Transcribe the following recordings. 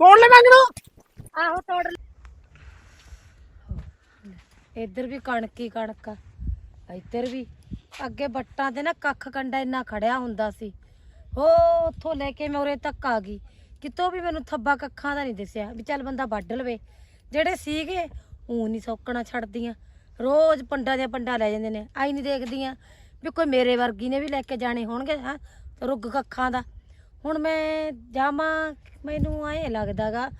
ਤੋੜ ਲੈ ਮੰਗਣਾ ਆਹੋ ਤੋੜ ਇੱਧਰ ਵੀ ਕਣਕ ਹੀ ਕਣਕ ਆ। ਇੱਧਰ ਵੀ। ਅੱਗੇ ਬੱਟਾਂ ਤੇ ਨਾ ਕੱਖ ਕੰਡਾ ਇੰਨਾ ਖੜਿਆ ਹੁੰਦਾ ਸੀ। ਹੋ ਉੱਥੋਂ ਲੈ ਕੇ ਮੈਂ ਉਰੇ ਤੱਕ ਆ ਗਈ। ਕਿਤੋਂ ਵੀ ਮੈਨੂੰ ਥੱਬਾ ਕੱਖਾਂ ਦਾ ਨਹੀਂ ਦਿਸਿਆ ਵੀ ਚੱਲ ਬੰਦਾ ਵੱਢ ਲਵੇ। ਜਿਹੜੇ ਸੀਗੇ ਉਹ ਨਹੀਂ ਸੌਕਣਾ ਛੱਡਦੀਆਂ। ਰੋਜ਼ ਪੰਡਾਂ ਦੀਆਂ ਪੰਡਾਂ ਲੈ ਜਾਂਦੇ ਨੇ। ਆਈ ਨਹੀਂ ਦੇਖਦੀਆਂ ਵੀ ਕੋਈ ਮੇਰੇ ਵਰਗੀ ਨੇ ਵੀ ਲੈ ਕੇ ਜਾਣੇ ਹੋਣਗੇ ਹਾਂ? ਰੁੱਗ ਕੱਖਾਂ ਦਾ। ਹੁਣ ਮੈਂ ਜਾਵਾਂ, ਮੈਨੂੰ ਐਂ ਲੱਗਦਾਗਾ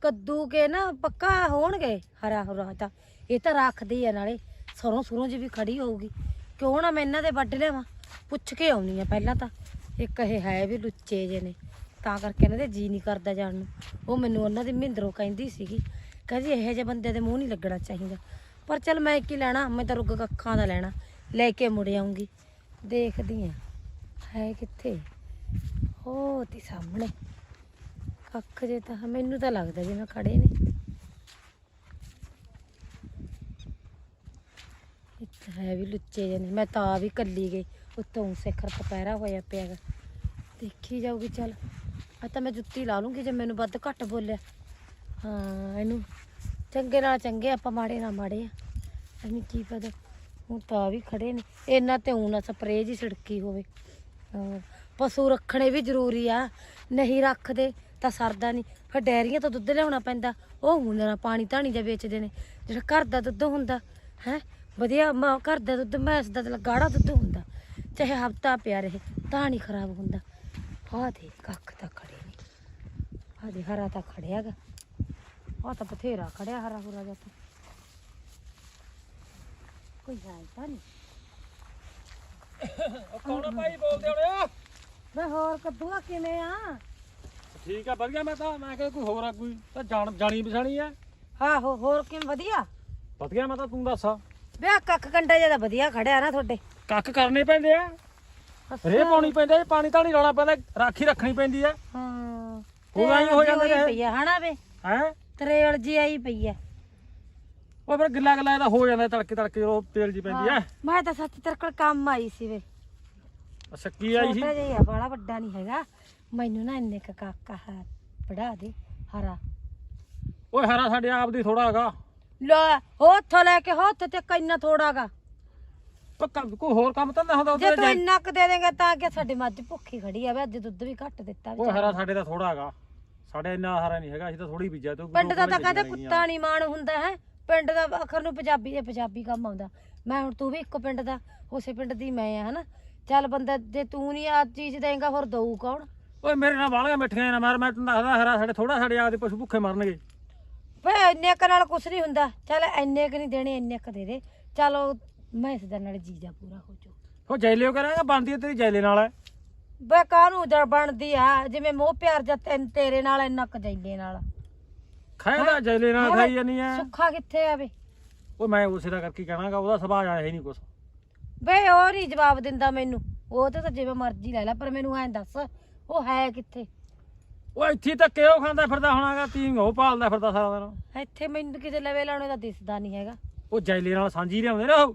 ਕੱਦੂ ਕੇ ਨਾ ਪੱਕਾ ਹੋਣਗੇ, ਹਰਾ ਹਰਾ ਤਾਂ। ਇਹ ਤਾਂ ਰੱਖਦੀ ਆ ਨਾਲੇ, ਸਰੋਂ ਸੁਰੋਂ ਜੀ ਵੀ ਖੜੀ ਹੋਊਗੀ। ਕਿਉਂ ਨਾ ਮੈਂ ਇਹਨਾਂ ਦੇ ਵੱਢ ਲਿਆਵਾਂ? ਪੁੱਛ ਕੇ ਆਉਣੀ ਆ ਪਹਿਲਾਂ ਤਾਂ। ਇੱਕ ਇਹ ਹੈ ਵੀ ਲੁੱਚੇ ਜੇ ਨੇ, ਤਾਂ ਕਰਕੇ ਇਹਨਾਂ ਦੇ ਜੀ ਨਹੀਂ ਕਰਦਾ ਜਾਣ ਨੂੰ। ਉਹ ਮੈਨੂੰ ਉਹਨਾਂ ਦੀ ਮਹਿੰਦਰੋਂ ਕਹਿੰਦੀ ਸੀਗੀ। ਕਹਿੰਦੀ ਇਹੋ ਜਿਹੇ ਬੰਦੇ ਦੇ ਮੂੰਹ ਨਹੀਂ ਲੱਗਣਾ ਚਾਹੀਦਾ। ਪਰ ਚਲ ਮੈਂ ਕੀ ਲੈਣਾ? ਮੈਂ ਤਾਂ ਰੁੱਗ ਕੱਖਾਂ ਦਾ ਲੈਣਾ। ਲੈ ਕੇ ਮੁੜ ਆਉਂਗੀ। ਦੇਖਦੀ ਆ। ਹੈ ਕਿੱਥੇ? ਉਹ ਤੇ ਸਾਹਮਣੇ। ਕੱਖ ਜੇ ਤਾਂ, ਮੈਨੂੰ ਤਾਂ ਲੱਗਦਾ ਜਿਵੇਂ ਖੜੇ ਨੇ। ਇੱਥੇ ਹੈ ਵੀ ਲੁੱਚੇ ਜਿਹੇ ਨੇ। ਮੈਂ ਤਾਂ ਵੀ ਕੱਲੀ ਗਈ। ਉੱਤੋਂ ਸਿਖਰ ਦੁਪਹਿਰਾ ਹੋਇਆ ਪਿਆ ਗਾ ਦੇਖੀ ਜਾਊਗੀ, ਚੱਲ। ਆ ਤਾਂ ਮੈਂ ਜੁੱਤੀ ਲਾ ਲੂੰਗੀ ਜੇ ਮੈਨੂੰ ਵੱਧ ਘੱਟ ਬੋਲਿਆ। ਹਾਂ, ਇਹਨੂੰ ਚੰਗੇ ਨਾਲ ਚੰਗੇ ਆਪਾਂ ਮਾੜੇ ਨਾਲ ਮਾੜੇ ਆ। ਇਹਨੂੰ ਕੀ ਪਤਾ। ਹੁਣ ਤਾਂ ਵੀ ਖੜੇ ਨੇ। ਇਹਨਾਂ ਤੇ ਹੁਣ ਨਾ ਸਪਰੇਅ ਜੀ ਛਿੜਕੀ ਹੋਵੇ। ਪਸ਼ੂ ਰੱਖਣੇ ਵੀ ਜ਼ਰੂਰੀ ਆ। ਨਹੀਂ ਰੱਖਦੇ ਤਾਂ ਸਰਦਾ ਨਹੀਂ। ਫਿਰ ਡੈਰੀਆਂ ਤੋਂ ਦੁੱਧ ਲਿਆਉਣਾ ਪੈਂਦਾ। ਉਹ ਹੁੰਦੇ ਨਾ ਪਾਣੀ ਧਾਣੀ ਜਾਂ ਵੇਚਦੇ ਨੇ। ਜਿਹੜਾ ਘਰ ਦਾ ਦੁੱਧ ਹੁੰਦਾ, ਹੈ? ਵਧੀਆ ਮ- ਘਰ ਦਾ ਦੁੱਧ, ਮੈਂਸ ਦਾ ਗਾੜਾ ਦੁੱਧ ਹੁੰਦਾ। ਚਾਹੇ ਹਫਤਾ ਪਿਆ ਰਹੇ, ਤਾਂ ਨਹੀਂ ਖਰਾਬ ਹੁੰਦਾ। ਆਹ ਦੇ ਕੱਖ ਤਾਂ ਖੜੇ ਨੇ। ਆਹ ਦੇ ਹਰਾ ਤਾਂ ਖੜਿਆਗਾ ਆਹ ਤਾਂ ਬਥੇਰਾ ਖੜਿਆ ਹਰਾ ਹੁਰਾ ਜਾ ਕੋਈ ਹੈ ਤਾਂ ਨਹੀਂ। ਕੌਣ ਭਾਈ ਬੋਲਦੇ ਹੋਣੇ ਵੇ ਹੋਰ ਕੱਦੂਆ ਕਿਵੇਂ ਆ? ਠੀਕ ਆ ਵਧੀਆ ਮੈਂ ਤਾਂ ਮੈਂ ਕਿਹਾ ਕੋਈ ਹੋਰ ਆ ਕੋਈ ਤਾਂ ਜਾਣ ਜਾਣੀ ਪਛਾਣੀ ਆ। ਆਹੋ ਹੋਰ ਕਿਵੇਂ ਵਧੀਆ? ਵਧੀਆ ਮੈਂ ਤਾਂ ਤੂੰ ਦੱਸ। ਵੇ ਆਹ ਕੱਖ ਕੰਡਾ ਜ਼ਿਆਦਾ ਵਧੀਆ ਖੜਿਆ ਨਾ ਤੁਹਾਡੇ। ਕੱਖ ਕਰਨੇ ਪੈਂਦੇ ਆ। ਰੇ ਪਾਉਣੀ ਪੈਂਦਾ ਇਹ ਪਾਣੀ ਤਾਂ ਨਹੀਂ ਲਾਉਣਾ ਪੈਂਦਾ ਰਾਖੀ ਰੱਖਣੀ ਪੈਂਦੀ ਆ। ਹਾਂ। ਹੋਰ ਐਂ ਹੋ ਜਾਂਦਾ ਹੋਈ ਰਹੇ। ਪਈ ਆ ਹਨਾ ਵੇ? ਹੈ? ਤਰੇਲ ਜੀ ਆਈ ਪਈ ਆ। ਉਹ ਫਿਰ ਗਿੱਲਾ ਗਿੱਲਾ ਇਹਦਾ ਹੋ ਜਾਂਦਾ ਤੜਕੇ ਤੜਕੇ ਉਹ ਤੇਲ ਜੀ ਪੈਂਦੀ ਆ। ਮੈਂ ਤਾਂ ਸੱਚ ਤੇਰੇ ਕੋਲ ਕੰਮ ਆਈ ਸੀ ਵੇ। ਅੱਛਾ ਕੀ ਆਈ ਸੀ? ਛੋਟਾ ਜਿਹਾ ਹੀ ਆ ਵੱਡਾ ਨਹੀਂ ਹੈਗਾ। ਮੈਨੂੰ ਨਾ ਇੰਨੇ ਕੁ ਕਾਕਾ ਹੈ ਪੜਾ ਦੇ ਹਰਾ। ਓਏ ਹਰਾ ਸਾਡੇ ਆਪ ਦੀ ਥੋੜਾ ਹੈਗਾ। ਲੈ ਉੱਥੋਂ ਲੈ ਕੇ ਹੱਥ ਤੇ ਕਿੰਨਾ ਥੋੜਾਗਾ ਪਰ ਕ- ਕੋਈ ਹੋਰ ਕੰਮ ਤਾਂ ਨਾ ਹੁੰਦਾ ਜੇ ਉਹਦੇ ਤੂੰ ਇੰਨਾ ਕੁ ਦੇ ਦੇਂਗਾ ਤਾਂ ਕਿ ਸਾਡੀ ਮੱਝ ਭੁੱਖੀ ਖੜੀ ਆ ਵੇ ਅੱਜ ਦੁੱਧ ਵੀ ਘੱਟ ਦਿੱਤਾ ਓਏ ਹਰਾ ਸਾਡੇ ਦਾ ਥੋੜਾ ਹੈਗਾ। ਸਾਡੇ ਇੰਨਾ ਹਰਾ ਨਹੀਂ ਹੈਗਾ ਅਸੀਂ ਤਾਂ ਥੋੜੀ ਬੀਜਿਆ ਤੂੰ ਪਿੰਡ ਦਾ ਤਾਂ ਕਹਿੰਦੇ ਕੁੱਤਾ ਨਹੀਂ ਮਾਣ ਹੁੰਦਾ ਹੈ। ਪਿੰਡ ਦਾ ਆਖਰ ਨੂੰ ਪੰਜਾਬੀ ਦੇ ਪੰਜਾਬੀ ਕੰਮ ਆਉਂਦਾ। ਮੈਂ ਹੁਣ ਤੂੰ ਵੀ ਇੱਕੋ ਪਿੰਡ ਦਾ ਉਸੇ ਪਿੰਡ ਦੀ ਮੈਂ ਆ ਹਨਾ? ਚੱਲ ਬੰਦਾ ਜੇ ਤੂੰ ਨਹੀਂ ਆ ਚੀਜ਼ ਦੇਂਗਾ ਹੋਰ ਦਊ ਕੌਣ? ਓਏ ਮੇਰੇ ਨਾਲ ਬਾਲੀਆਂ ਮਿੱਠੀਆਂ ਨਾ ਮਾਰ ਮੈਂ ਤੈਨੂੰ ਦੱਸਦਾ ਹਰਾ ਸਾਡੇ ਥੋੜਾ ਸਾਡੇ ਆਪਦੇ ਪਸ਼ੂ ਭੁੱਖੇ ਮਰਨਗੇ। ਵੇ ਇੰਨੇ ਕ ਨਾਲ ਕੁਛ ਨਹੀਂ ਹੁੰਦਾ। ਚੱਲ ਇੰਨੇ ਕ ਨਹੀਂ ਦੇਣੇ ਇੰਨੇ ਕ ਦੇ ਦੇ। ਚੱਲ ਉਹ ਮੈਂ ਇਸ ਦਾ ਨਾਲ ਜੀਜਾ ਪੂਰਾ ਹੋ ਜਾਊ। ਉਹ ਜੈਲਿਓ ਕਰਾਂਗਾ ਬਣਦੀ ਹੈ ਤੇਰੀ ਜੈਲੇ ਨਾਲ। ਹੈ ਵੇ ਕਾਹਨੂੰ ਜੜ ਬਣਦੀ ਆ? ਜਿਵੇਂ ਮੋਹ ਪਿਆਰ ਜਾਂ ਤੈਨ ਤੇਰੇ ਨਾਲ ਇੰਨਾ ਕ ਜੈਲੇ ਨਾਲ। ਖਾਏਦਾ ਜੈਲੇ ਨਾਲ ਖਾਈ ਜਾਨੀ ਐ ਸੁੱਖਾ ਕਿੱਥੇ ਆ ਵੇ? ਓਏ ਮੈਂ ਉਸੇ ਦਾ ਕਰਕੇ ਕਹਿਣਾਗਾ ਉਹਦਾ ਸੁਭਾਅ ਆਇਆ ਹੀ ਨਹੀਂ ਕੁਛ। ਵੇ ਉਹ ਨਹੀਂ ਜਵਾਬ ਦਿੰਦਾ ਮੈਨੂੰ। ਉਹ ਤੇ ਤਾਂ ਜਿਵੇਂ ਮਰਜ਼ੀ ਲੈ ਲੈ ਪਰ ਮੈਨੂੰ ਐਂ ਦੱਸ ਉਹ ਹੈ ਕਿੱਥੇ? ਉਹ ਇੱਥੇ ਤਾਂ ਕਿਉਂ ਖਾਂਦਾ ਫਿਰਦਾ ਹੋਣਾਗਾ ਤੀ ਉਹ ਪਾਲਦਾ ਫਿਰਦਾ ਸਾਰਾ ਦਿਨ। ਇੱਥੇ ਮੈਨੂੰ ਕਿਤੇ ਲਵੇ ਲਾਉਣੇ ਦਾ ਦਿਸਦਾ ਨਹੀਂ ਹੈਗਾ। ਉਹ ਜੈਲੇ ਨਾਲ ਸਾਂਝੀ ਲਿਆਉਂਦੇ ਨੇ ਉਹ।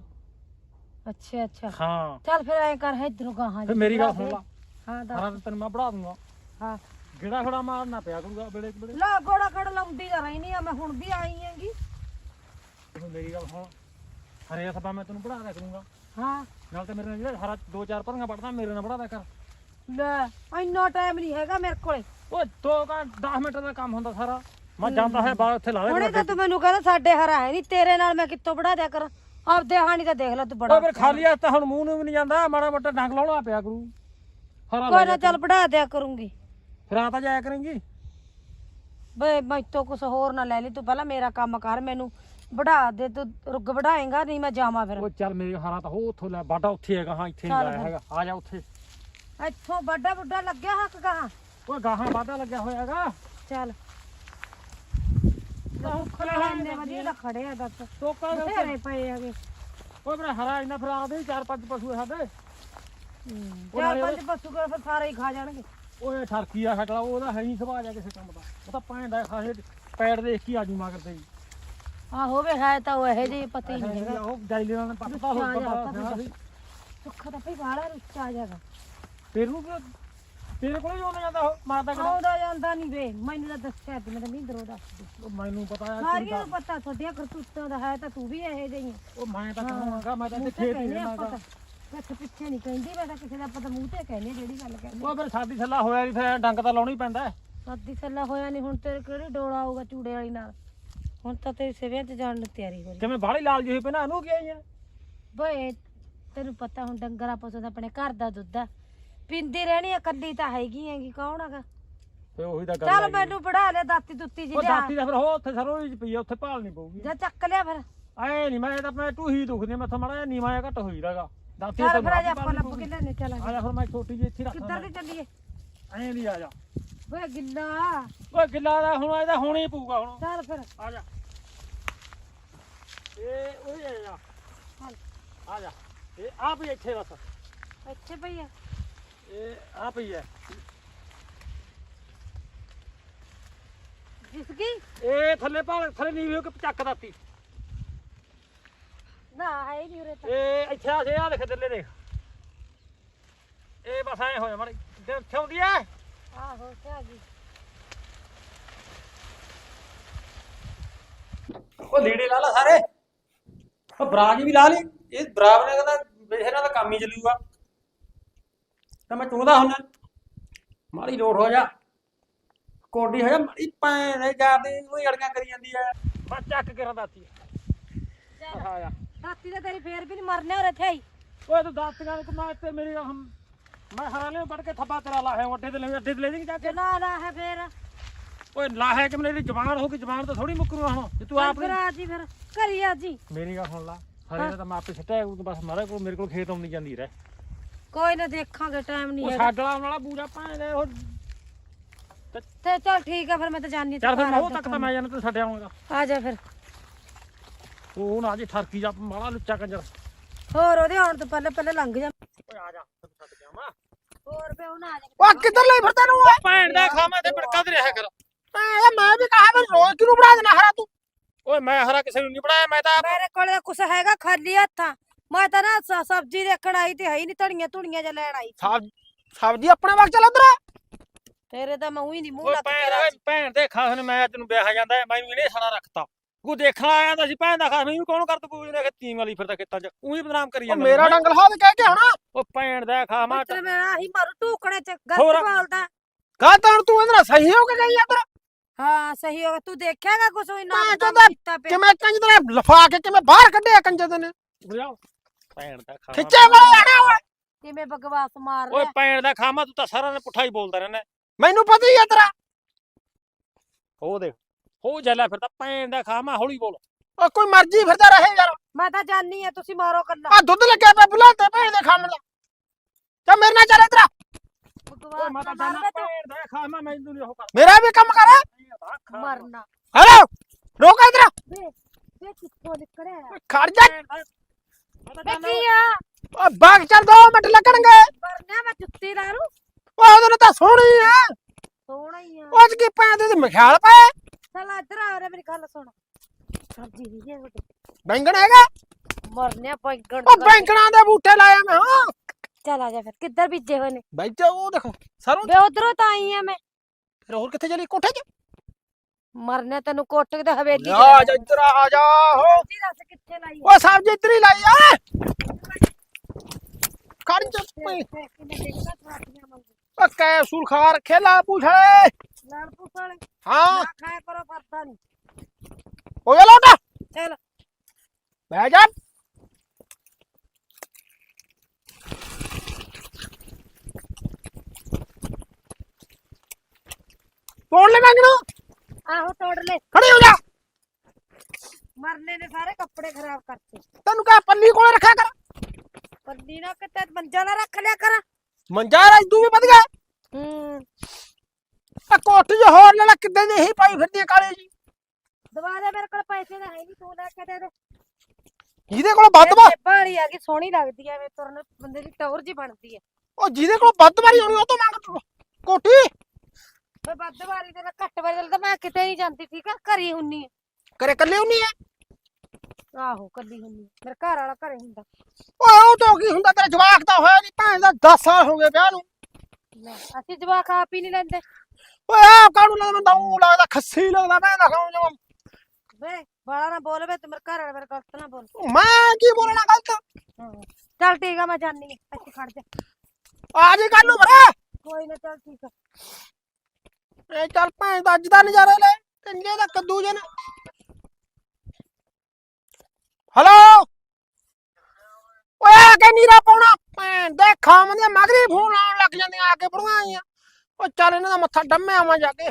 ਅੱਛਾ ਅੱਛਾ। ਹਾਂ। ਚੱਲ ਫਿਰ ਐਂ ਕਰ ਇਧਰੋਂ ਗਾਹਾਂ ਫਿਰ ਮੇਰੀ ਗੱਲ ਸੁਣ ਲਾ। ਹਾਂ ਦੱਸ। ਤੈਨੂੰ ਮੈਂ ਪੜਾ ਦੂੰਗਾ। ਹਾਂ। ਗੇੜਾ ਖੜਾ ਮਾਰਨਾ ਪਿਆ ਕਰੂਗਾ ਬੇੜੇ ਬੇੜੇ ਲਾ ਗੋੜਾ ਖੜ ਲਾਉਂਦੀ ਤਾਂ ਰਹਿਣੀ ਆ ਮੈਂ ਹੁਣ ਵੀ ਆਈ ਹੈਗੀ। ਤੂੰ ਮੇਰੀ ਗੱਲ ਸੁਣ। ਹਰੇ ਸਭਾ ਮੈਂ ਤੈਨੂੰ ਪੜਾ ਦਿਆ ਕਰੂੰਗਾ। ਹਾਂ। ਨਾਲ ਤੇ ਮੇਰੇ ਨਾਲ ਜਿਹੜਾ ਹਰਾ ਦੋ ਚਾਰ ਪੜੀਆਂ ਪੜਦਾ ਮੇਰੇ ਨਾਲ ਪੜਾ ਦਿਆ ਕਰ। ਲੈ ਇੰਨਾ ਟਾਈਮ ਨਹੀਂ ਹੈਗਾ ਮੇਰੇ ਕੋਲੇ। ਓਏ ਦੋ ਘੰਟੇ 10 ਮਿੰਟ ਦਾ ਕੰਮ ਹੁੰਦਾ ਸਾਰਾ। ਮੈਂ ਜਾਂਦਾ ਹੈ ਬਾਹਰ ਉੱਥੇ ਲਾ ਦੇ ਹੁਣੇ ਤਾਂ ਤੂੰ ਮੈਨੂੰ ਕਹਿੰਦਾ ਸਾਡੇ ਹਰਾ ਹੈ ਨਹੀਂ ਤੇਰੇ ਨਾਲ ਮੈਂ ਕਿੱਥੋਂ ਬੜਾ ਦਿਆ ਕਰਾਂ? ਆਪਦੇ ਹਾਣੀ ਤਾਂ ਦੇਖ ਲੈ ਤੂੰ ਬੜਾ ਓਏ ਫਿਰ ਖਾਲੀ ਹੱਥ ਤਾਂ ਹੁਣ ਮੂੰਹ ਨੂੰ ਵੀ ਨਹੀਂ ਜਾਂਦਾ ਮਾੜਾ ਮੋਟਾ ਡੰਗ ਲਾਉਣਾ ਪਿਆ ਕਰੂ। ਹਰਾ ਕੋਈ ਨਾ ਚੱਲ ਬੜਾ ਦਿਆ ਕਰੂੰਗੀ। ਫਿਰ ਆ ਤਾਂ ਜਾਇਆ ਕਰੇਂਗੀ। ਬਈ ਮੈਥੋਂ ਕੁਝ ਹੋਰ ਨਾ ਲੈ ਲਈ ਤੂੰ ਪਹਿਲਾਂ ਮੇਰਾ ਕੰਮ ਕਰ ਮੈਨੂੰ ਵਢਾ ਦੇ ਤੂੰ ਰੁੱਗ ਵਢਾਏਗਾ ਨਹੀਂ ਮੈਂ ਜਾਵਾਂ ਫਿਰ। ਉਹ ਚੱਲ ਮੇਰੇ ਹਰਾ ਤਾਂ ਹੋ ਉੱਥੋਂ ਲੈ ਬਾਡਾ ਉੱਥੇ ਹੈਗਾ ਹਾਂ ਇੱਥੇ ਨਹੀਂ ਚੱਲ ਲਾਇਆ ਫਿਰ। ਹੈਗਾ। ਆ ਜਾ ਉੱਥੇ। ਇੱਥੋਂ ਵੱਡਾ ਵੱਡਾ ਲੱਗਿਆ ਹੱਕ ਗਾਹਾਂ। ਓਏ ਗਾਹਾਂ ਬਾਡਾ ਲੱਗਿਆ ਹੋਇਆ ਹੈਗਾ। ਚੱਲ। ਖੜੇ ਇੰਨੇ ਵਧੀਆ ਤਾਂ ਖੜੇ ਆ ਦੱਸ। ਟੋਕਾ ਦੇ ਉੱਤੇ। ਬਥੇਰੇ ਪਏ ਹੈਗੇ। ਓਏ ਮੇਰਾ ਹਰਾ ਇੰਨਾ ਫਿਰ ਆਦੇ ਚਾਰ ਪੰਜ ਪਸ਼ੂ ਆ ਸਾਡੇ। ਚਾਰ ਪੰਜ ਪਸ਼ੂ ਕਰ ਫਿਰ ਸਾਰੇ ਹੀ ਖਾ ਜਾਣਗੇ। ਓਏ ਠਰਕੀ ਆ ਖਟਲਾ ਉਹਦਾ ਹੈ ਨਹੀਂ ਸੁਭਾਅ ਜਾ ਕਿਸੇ ਕੰਮ ਦਾ। ਉਹ ਤਾਂ ਪੈਂਦਾ ਖਾਸੇ ਪੈੜ ਦੇਖ ਕੇ ਆਜੂ ਮਗਰ ਤੇ ਆ ਹੋਵੇ ਹੈ ਤਾਂ ਉਹ ਇਹੋ ਜਿਹੀ ਪਤਾ ਹੀ ਨਹੀਂ ਹੈਗਾ। ਉਹ ਜਾਈਲੇ ਨਾਲ ਪੱਤਾ ਹੋ ਜਾ, ਪਤਾ। ਸੁੱਖਾ ਤਾਂ ਭਈ ਬਾਹਲਾ ਰੁੱਚਾ ਜਾਗਾ ਤੇਰੇ ਨੂੰ ਕਿਉਂ? ਤੇਰੇ ਕੋਲ ਆਉਂਦਾ ਜਾਂਦਾ ਉਹ ਮਾਰਦਾ ਕਿਹੜਾ? ਆਉਂਦਾ ਜਾਂਦਾ ਨਹੀਂ ਵੇ। ਮੈਨੂੰ ਤਾਂ ਦੱਸਿਆ ਤੇ ਮੈਂ ਤਾਂ ਨਹੀਂ ਦਰੋ ਦੱਸ ਦੇ ਉਹ ਮੈਨੂੰ ਪਤਾ ਆ ਸਾਰੀਆਂ ਨੂੰ ਪਤਾ ਤੁਹਾਡੀਆਂ ਕਰਤੂਤਾਂ ਦਾ ਹੈ ਤਾਂ ਤੂੰ ਵੀ ਇਹੋ ਜਿਹੀ ਹੈ ਉਹ ਮੈਂ ਤਾਂ ਕਹਾਂਗਾ ਮੈਂ ਤਾਂ ਇੱਥੇ ਤੇ ਖੇਤ ਹੀ ਰਹਿਣਾਗਾ। ਆਪਾਂ ਤਾਂ ਪਿੱਛੇ ਪਿੱਛੇ ਨਹੀਂ ਕਹਿੰਦੀ ਮੈਂ ਤਾਂ ਕਿਸੇ ਦਾ ਪਤਾ ਮੂੰਹ ਤੇ ਕਹਿੰਦੀ ਹਾਂ ਜਿਹੜੀ ਗੱਲ ਕਹਿੰਦੀ ਉਹ ਫਿਰ ਸਾਡੀ ਥੱਲਾ ਹੋਇਆ ਨਹੀਂ ਫਿਰ ਡੰਗ ਤਾਂ ਲਾਉਣਾ ਹੀ ਪੈਂਦਾ ਹੈ। ਸਾਦੀ ਸੱਲਾ ਹੋਇਆ ਨਹੀਂ ਹੁਣ ਤੇਰੇ ਕਿਹੜੀ ਡੋਲਾ ਆਊਗਾ ਚੂੜੇ ਵਾਲੀ ਨਾਲ? ਹੁਣ ਤਾਂ ਤੇਰੀ ਸਿਵਿਆਂ 'ਚ ਜਾਣ ਨੂੰ ਤਿਆਰੀ ਹੋ ਰਹੀ। ਕਿਵੇਂ ਬਾਹਲੀ ਲਾਲ ਜਿਹੀ ਪਈ ਨਾ ਇਹਨੂੰ ਕੀ ਆਈ ਆ? ਬਏ ਤੈਨੂੰ ਪਤਾ ਹੁਣ ਡੰਗਰਾਂ ਪਸ਼ੂ ਦਾ ਆਪਣੇ ਘਰ ਦਾ ਦੁੱਧ ਆ। ਪੀਂਦੀ ਰਹਿਣੀ ਆ ਕੱਲੀ ਤਾਂ ਹੈਗੀ ਹੈਗੀ ਕੌਣ ਹੈਗਾ? ਤੇ ਉਹੀ ਤਾਂ ਗੱਲ ਚੱਲ ਹੈਗੀ। ਮੈਨੂੰ ਪੜਾ ਲੈ ਦਾਤੀ ਦੁੱਤੀ ਜੀ ਉਹ ਲਿਆ। ਦਾਤੀ ਦਾ ਫਿਰ ਉਹ ਉੱਥੇ ਸਰੋਂ ਵਿੱਚ ਪਈ ਆ ਉੱਥੇ ਭਾਲ ਨਹੀਂ ਪਊਗੀ। ਜਾ ਚੱਕ ਲਿਆ ਫਿਰ। ਐ ਨਹੀਂ ਮੈਂ ਤਾਂ ਮੈਂ ਟੂਹੀ ਦੁਖਦੀ ਮੈਂ ਮਾੜਾ ਜਿਹਾ ਨੀਵਾਂ ਜਿਹਾ ਘੱਟ ਹੋਈ ਰਗਾ ਦਾਤੀ ਚੱਲ ਤਾਂ ਫਿਰ ਅੱਜ ਆਪ ਹੀ ਆਪਾਂ ਭਾਲਣੀ ਲੱਭ ਪਊਗੀ। ਕੇ ਲੈਣੇ ਚੱਲ ਆ ਜਾ ਫਿਰ ਮੈਂ ਛੋਟੀ ਜਿਹੀ ਇੱਥੇ ਰੱਖ ਕਿੱਧਰ ਦੀ ਚੱਲੀਏ? ਐਂ ਦੀ ਆ ਜਾ। ਵੇ ਗਿੱਲਾ। ਓਏ ਗਿੱਲਾ ਦਾ ਹੁਣ ਇਹਦਾ ਹੋਣਾ ਹੀ ਪਊਗਾ ਹੁਣ। ਚੱਲ ਫਿਰ। ਆ ਜਾ। ਇਹ ਓਏ ਆ ਜਾ। ਚੱਲ ਆ ਜਾ। ਇਹ ਆ ਵੀ ਇੱਥੇ ਬਸ। ਇੱਥੇ ਪਈ ਆ। ਇਹ ਆ ਪਈ ਹੈ ਜਿਸ ਕੀ ਇਹ ਥੱਲੇ ਭਾਲ ਥੱਲੇ ਨੀਵੀਂ ਹੋ ਕੇ ਚੱਕ ਦਾਤੀ। ਨਾ ਹੈ ਹੀ ਨਹੀਂ ਉਰੇ ਤਾਂ। ਇਹ ਇੱਥੇ ਆ ਜੇ ਆ ਦੇਖ ਥੱਲੇ ਦੇਖ। ਇਹ ਬਸ ਐ ਹੋ ਜਾ ਮਾੜੀ। ਦੇ ਥਿਉਂਦੀ ਐ? ਆਹੋ ਤੇ ਆ ਗਈ। ਉਹ ਲੀੜੇ ਲਾ ਲਾ ਸਾਰੇ। ਉਹ ਬਰਾਜ ਵੀ ਲਾ ਲਈ। ਇਹ ਬਰਾਬ ਨੇ ਕਹਿੰਦਾ ਬੇਹਰਾ ਦਾ ਕੰਮ ਹੀ ਚੱਲੂਗਾ। ਤਾਂ ਮੈਂ ਚੁੰਗਦਾ ਹੁੰਦਾ। ਮਾੜੀ ਲੋਟ ਹੋ ਜਾ। ਕੋਡੀ ਹੋ ਜਾ ਮਾੜੀ ਪੈਣ ਦੇ ਜਾਂਦੇ ਉਹ ਅੜੀਆਂ ਕਰੀ ਜਾਂਦੀ ਐ। ਬਸ ਚੱਕ ਕੇ ਦਾਤੀ ਚੱਲ। ਆ। ਜਾ ਦਾਤੀ ਤਾਂ ਤੇਰੀ ਫੇਰ ਵੀ ਨਹੀਂ ਮਰਨੇ ਉਰੇ ਥੇ ਹੀ। ਓਏ ਤੂੰ ਦਾਤੀਆਂ ਨੂੰ ਮੈਂ ਤੇ ਮੇਰੀ ਹਮ ਮੈਂ ਹਰਾਲੇ ਪੜ ਕੇ ਥੱਬਾ ਤੇਰਾ ਲਾਹਿਆ ਅੱਡੇ ਤੇ ਲੈ ਅੱਡੇ ਤੇ ਲੈ ਜੀ ਜਾ ਕੇ। ਚਲਾ ਲਾ ਹੈ ਫੇਰ। ਓਏ ਲਾਹਿਆ ਕਿ ਮੇਰੀ ਜ਼ਬਾਨ ਹੋ ਗਈ ਜ਼ਬਾਨ ਤਾਂ ਥੋੜੀ ਮੁੱਕਰੂ ਹੁਣ ਜੇ ਤੂੰ ਆਪ ਫਿਰ ਆ ਜੀ ਫਿਰ ਘਰੀ ਆ ਜੀ। ਮੇਰੀ ਗੱਲ ਸੁਣ ਲਾ ਹਰੇ ਦਾ ਤਾਂ ਮੈਂ ਆਪੇ ਸਿੱਟਿਆ ਉਹ ਬਸ ਮਾਰੇ ਕੋਲ ਮੇਰੇ ਕੋਲ ਖੇਤ ਆਉਂਦੀ ਜਾਂਦੀ ਰਹਿ। ਕੋਈ ਨਾ ਦੇਖਾਂਗੇ ਟਾਈਮ ਨਹੀਂ ਉਹ ਹੈਗਾ। ਲਾ ਆਉਣ ਵਾਲਾ ਬੂਰਾ ਭਾਂਦੇ ਉਹ ਤੇ ਚੱਲ ਠੀਕ ਆ ਫਿਰ ਮੈਂ ਤਾਂ ਜਾਣੀ ਚੱਲ ਫਿਰ ਮੈਂ ਉਹ ਤੱਕ ਤਾਂ ਮੈਂ ਜਾਣਾ ਤੇ ਛੱਡ ਆਉਂਗਾ ਆ ਜਾ ਫਿਰ। ਉਹ ਹੁਣ ਅਜੇ ਠਰਕੀ ਜਾ ਮਾਲਾ ਲੁੱਚਾ ਕੰਜਰ। ਹੋਰ ਉਹਦੇ ਆਉਣ ਤੋਂ ਪਹਿਲੇ ਪਹਿਲੇ ਲੰਘ ਜਾ। ਓਏ ਆ ਜਾ ਤੈਨੂੰ ਛੱਡ ਕੇ ਆਵਾਂ। ਹੋਰ ਵੀ ਉਹ ਨਾ ਆ ਜਾ। ਉਹ ਕਿੱਧਰ ਲਈ ਫਿਰਦਾ ਨੂੰ ਭੈਣ ਦਾ ਖਾਮਾ ਤੇ ਭੜਕਾ ਤੇ ਰਿਹਾ ਕਰ। ਮੈਂ ਵੀ ਕਹਾ ਮੈਂ ਰੋਜ਼ ਕਿਉਂ ਬਣਾ ਦੇਣਾ ਹਰਾ ਤੂੰ? ਓਏ ਮੈਂ ਹਰਾ ਕਿਸੇ ਨੂੰ ਨਹੀਂ ਪੜਾਇਆ ਮੈਂ ਤਾਂ ਮੇਰੇ ਕੋਲ ਤਾਂ ਕੁਛ ਹੈਗਾ ਖਾਲੀ ਹੱਥਾਂ। ਮੈਂ ਤਾਂ ਨਾ ਸ- ਸਬਜ਼ੀ ਦੇਖਣ ਆਈ ਤੇ ਹੈ ਹੀ ਨਹੀਂ ਧਣੀਆਂ ਧੁਣੀਆਂ ਜਿਹਾ ਲੈਣ ਆਈ ਸਬਜ਼ੀ ਆਪਣੇ ਵਕਤ ਚੱਲ ਉਧਰ। ਤੇਰੇ ਤਾਂ ਮੈਂ ਉਹੀ ਨਹੀਂ ਮੂੰਹ ਲੱਗ ਕੇ ਭੈਣ ਦੇ ਖਾਸ ਨੇ ਮੈਂ ਅੱਜ ਨੂੰ ਵਿਆਹ ਜਾਂਦਾ ਮੈਨੂੰ ਇਹਨੇ ਸਾਰਾ ਰੱਖਤਾ। ਕੋ ਦੇਖਣ ਆਇਆ ਤਾਂ ਸੀ ਭੈਣ ਦਾ ਖਾਸ ਮੈਨੂੰ ਕੌਣ ਕਰ ਤੂੰ ਕੋਈ ਨੇ ਤੀਮ ਵਾਲੀ ਫਿਰਦਾ ਖੇਤਾਂ 'ਚ ਉਹੀ ਬਦਨਾਮ ਕਰੀ ਜਾਂਦਾ ਮੇਰਾ ਡੰਗਲ ਹਾਲ ਕਹਿ ਕੇ ਹਣਾ ਉਹ ਭੈਣ ਦਾ ਖਾਮਾ ਪੁੱਤਰ ਮੇਰਾ ਆਹੀ ਮਾਰੂ ਟੂਕਣੇ ਚ ਹੋਰ। ਗਲਤ ਬੋਲਦਾ। ਕਾ ਤਾਂ ਤੂੰ ਇਹਦੇ ਨਾਲ ਸਹੀ ਹੋ ਕੇ ਗਈ ਇੱਧਰ ਹਾਂ ਸਹੀ ਹੋ ਤੂੰ ਦੇਖਿਆਗਾ ਕੁਛ ਹੋਈ ਨਾ ਮੈਂ ਕੀਤਾ ਪਿਆ? ਕਿਵੇਂ ਕੰਜ ਦੇ ਲਫਾ ਕੇ ਕਿਵੇਂ ਬਾਹਰ ਕੱਢਿਆ ਕੰਜੇ ਦੇ ਨੇ ਭੈਣ ਦਾ ਖਾਮਾ ਖਿੱਚੇ ਵਾਲੇ ਆਣਾ ਓਏ ਕਿਵੇਂ ਬਕਵਾਸ ਮਾਰ ਓਏ ਰਿਹਾ? ਭੈਣ ਦਾ ਖਾਮਾ ਤੂੰ ਤਾਂ ਸਾਰਾ ਨੇ ਪੁੱਠਾ ਹੀ ਬੋਲਦਾ ਰਹਿਣਾ ਮੈਨੂੰ ਪਤਾ ਹੀ ਹੈ ਤੇਰਾ। ਉਹ ਦੇਖ। ਹੋ ਜੱਲਾ ਫਿਰਦਾ ਭੈਣ ਦਾ ਖਾਮਾ ਹੌਲੀ ਬੋਲ। ਉਹ ਕੋਈ ਮਰਜ਼ੀ ਫਿਰਦਾ ਰਹੇ ਯਾਰ। ਮੈਂ ਤਾਂ ਜਾਣੀ ਆ ਤੁਸੀਂ ਮਾਰੋ ਕੱਲਾ ਆ ਦੁੱਧ ਲੱਗਿਆ ਪਿਆ ਬੁਲਾਤੇ ਭੈਣ ਦੇ ਖਾਣ ਦਾ ਚਾ ਮੇਰੇ ਨਾਲ ਚੱਲ ਇੱਧਰ ਬਕਵਾਸ ਮੈਂ ਤਾਂ ਜਾਣਾ ਤੂੰ। ਭੈਣ ਦਾ ਖਾਮਾ ਮੈਨੂੰ ਨਹੀਂ ਉਹ ਕਰ ਮੇਰਾ ਵੀ ਕੰਮ ਕਰ। ਮਰਨਾ। ਹੈਲੋ ਰੋਕ ਇੱਧਰ ਆ। ਵੇ ਕਿੱਥੋਂ ਨਿਕਲਿਆ? ਖੜ ਜਾ। ਵੇ ਕੀ ਆ? ਓ ਬਾਗ ਚੱਲ ਦੋ ਮਿੰਟ ਲੱਗਣਗੇ। ਮਰਨਾ ਮੈਂ ਜੁੱਤੀ ਲਾ ਲੂ ਉਹ ਉਹਦੇ ਨਾਲ ਤਾਂ ਸੋਹਣੀ ਆ। ਸੋਹਣਾ ਹੀ ਆ। ਉਹ ਕੀ ਪੈਂਦੇ ਤੇ ਮਖਿਆਲ ਪਏ ਚੱਲ ਇੱਧਰ ਆ ਰੇ ਮੇਰੀ ਗੱਲ ਸੁਣ। ਸਬਜ਼ੀ ਨਹੀਂ ਜੇ ਉਹਦੇ ਬੈਂਗਣ ਹੈਗਾ? ਮਰਨੇ ਪੈਗਣ ਉਹ ਬੈਂਗਣਾਂ ਦੇ ਬੂਟੇ ਲਾਇਆ ਮੈਂ ਹਾਂ। ਚੱਲ ਆ ਜਾ ਫਿਰ ਕਿੱਧਰ ਬੀਜੇ ਹੋਏ ਨੇ? ਬੈਠਾ ਉਹ ਦੇਖੋ ਸਰੋਂ ਵੇ ਉਧਰੋਂ ਤਾਂ ਆਈ ਆ ਮੈਂ। ਫਿਰ ਹੋਰ ਕਿੱਥੇ ਚਲੀ? ਕੋਠੇ 'ਚ? ਮਰਨੇ ਤੈਨੂੰ ਕੋਟ ਕੇ ਤੇ ਹਵੇਲੀ ਆ ਜਾ ਇੱਧਰ ਆ ਜਾ ਹੋ। ਸਬਜ਼ੀ ਦੱਸ ਕਿੱਥੇ ਲਾਈ ਆ? ਉਹ ਸਬਜ਼ੀ ਇੱਧਰ ਹੀ ਲਾਈ ਆ ਖੜ ਜਾ ਪਈ ਕਿਵੇਂ ਦੇਖਦਾ ਥਾਪੀਆਂ ਮੰਗੂ ਉਹ ਕੈ ਸੁਰਖਾ ਰੱਖੇ ਲਾ ਪੁੱਛਲੇ ਲਾਲ ਪੁਸਲੇ ਹਾਂ। ਨਾ ਖਾਇਆ ਕਰੋ ਪਰਦਾ ਨਹੀਂ ਹੋ ਗਿਆ ਲੋਟਾ। ਚੱਲ। ਬਹਿ ਜਾ। ਤੋੜ ਲੈ ਮੰਗਣੋ ਆਹੋ ਤੋੜ ਲੈ। ਖੜੀ ਹੋ ਜਾ। ਮਰਨੇ ਨੇ ਸਾਰੇ ਕੱਪੜੇ ਖਰਾਬ ਕਰਤੇ। ਤੈਨੂੰ ਕਹ ਪੱਲੀ ਕੋਲੇ ਰੱਖਿਆ ਕਰ। ਪੱਲੀ ਨਾ ਕਿਤੇ ਮੰਜਾ ਨਾ ਰੱਖ ਲਿਆ ਕਰ। ਮੰਜਾ ਰਾਜ ਤੂੰ ਵੀ ਵਧ ਗਿਆ। ਹੂੰ। ਆ ਕੋਠ ਜੋ ਹੋਰ ਲੈ ਲੈ ਕਿੱਦਾਂ ਦੀ ਹੀ ਪਾਈ ਫਿਰਦੀ ਆ ਕਾਲੇ ਜੀ। ਦਵਾ ਦੇ ਮੇਰੇ ਕੋਲ ਪੈਸੇ ਤਾਂ ਹੈ ਨਹੀਂ ਤੂੰ ਲੈ ਕੇ ਦੇ ਦੇ। ਜਿਹਦੇ ਕੋਲ ਵੱਧ ਵਾ। ਬਾੜੀ ਆ ਗਈ ਸੋਹਣੀ ਲੱਗਦੀ ਐ ਵੇ ਤੁਰਨ ਬੰਦੇ ਦੀ ਟੌਰ ਜੀ ਬਣਦੀ ਐ ਉਹ ਜਿਹਦੇ ਕੋਲ ਵੱਧ ਵਾਰੀ ਹੋਣੀ ਉਹ ਤੋਂ ਮੰਗ ਤੂੰ। ਕੋਠੀ ਵੇ ਵੱਧ ਵਾਰੀ ਤੇ ਮੈਂ ਘੱਟ ਵਾਰੀ ਤਾਂ ਮੈਂ ਕਿਤੇ ਨਹੀਂ ਜਾਂਦੀ ਠੀਕ ਆ? ਘਰੀ ਹੁੰਨੀ ਆ। ਕਰੇ ਕੱਲੇ ਹੁੰਨੀ ਐ ਆਹੋ ਕੱਲੀ ਹੁੰਨੀ ਆ। ਮੇਰਾ ਘਰ ਵਾਲਾ ਘਰੇ ਹੁੰਦਾ। ਓਏ ਉਹ ਤੋਂ ਕੀ ਹੁੰਦਾ ਤੇਰਾ ਜਵਾਕ ਤਾਂ ਹੋਇਆ ਨਹੀਂ ਭੈਣ ਦਾ 10 ਸਾਲ ਹੋ ਗਏ ਵਿਆਹ ਨੂੰ। ਲੈ, ਅਸੀਂ ਜਵਾਕ ਆਪ ਹੀ ਨਹੀਂ ਲੈਂਦੇ। ਓਏ ਆ ਕਾਹਨੂੰ ਲੱਗਦਾ ਮੈਨੂੰ ਤਾਂ ਊਂ ਲੱਗਦਾ ਖੱਸੀ ਲੱਗਦਾ ਮੈਂ ਤਾਂ ਖਾਉਂ ਜਮਾ ਵੇ ਬਾਲਾ ਨਾ ਬੋਲ ਵੇ ਤੇ ਮੇਰੇ ਘਰ ਵਾਲੇ ਮੇਰੇ ਗਲਤ ਨਾ ਬੋਲ। ਮੈਂ ਕੀ ਬੋਲਣਾ ਗਲਤ? ਹਾਂ। ਚੱਲ ਠੀਕ ਆ ਮੈਂ ਜਾਨੀ ਆਂ, ਇੱਥੇ ਖੜ ਜਾ। ਆ ਜੀ ਕੱਲ ਨੂੰ ਬਰੇ ਕੋਈ ਨਾ ਚੱਲ ਠੀਕ ਆ। ਇਹ ਚੱਲ ਭੈਣ ਦਾ ਅੱਜ ਦਾ ਨਜ਼ਾਰਾ ਲੈ ਕੰਜੇ ਦਾ ਕੱਦੂ ਜਨ। ਹਲੋ ਓਏ ਆ ਕੇ ਨੀਰਾ ਪਾਉਣਾ। ਭੈਣ ਦੇ ਖਾਮ ਦੇ ਮਗਰੀ ਫੋਨ ਲਾਉਣ ਲੱਗ ਜਾਂਦੀਆਂ ਆ ਕੇ ਬੜੀਆਂ ਆਈਆਂ। ਉਹ ਚੱਲ ਇਹਨਾਂ ਦਾ ਮੱਥਾ ਡੰਮਿਆ ਆਵਾਂ ਜਾ ਕੇ।